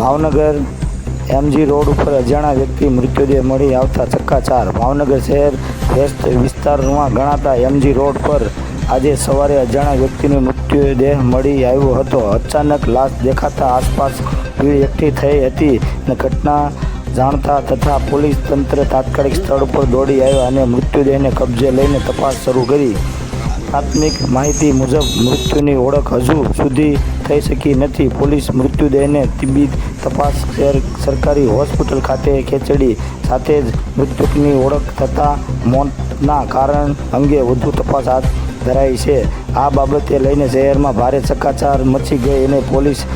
Bhavnagar MG road ઉપર અજાણા વ્યક્તિ મૃતદેહ મળી આવતા ચક્કાચાર ભાવનગર શહેર વેસ્ટ વિસ્તારમાં ગણાતા એમજી રોડ પર આજે સવારે અજાણા વ્યક્તિનો મૃતદેહ મળી આવ્યો હતો. અચાનક લાશ દેખાતા આસપાસ ભીડ એકઠી થઈ હતી અને ઘટના જાણતા તથા પોલીસ તંત્ર તાત્કાલિક સ્થળ ઉપર દોડી આવ્યા અને મૃતદેહને કબજે લઈને તપાસ શરૂ કરી. પ્રાથમિક માહિતી મુજબ મૃત્યુની ઓળખ હજુ સુધી થઈ શકી નથી. પોલીસ મૃત્યુદેહને તબીબી તપાસ સરકારી હોસ્પિટલ ખાતે ખેંચડી સાથે જ મૃતકની ઓળખ થતાં મોતના કારણ અંગે વધુ તપાસ હાથ ધરાઈ છે. આ બાબતે લઈને શહેરમાં ભારે ચકાચાર મચી ગઈ અને પોલીસ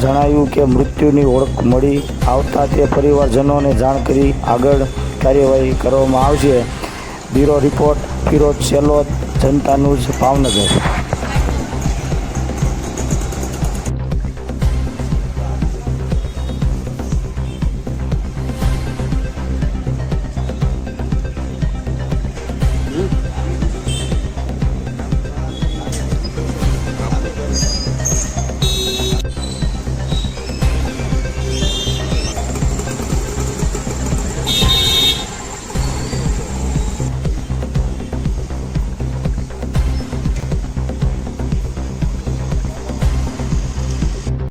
જણાવ્યું કે મૃત્યુની ઓળખ મળી આવતા તે પરિવારજનોને જાણ કરી આગળ કાર્યવાહી કરવામાં આવશે. બ્યુરો રિપોર્ટ ફિરોજ સેલોદ જનતા જ ભાવનગર.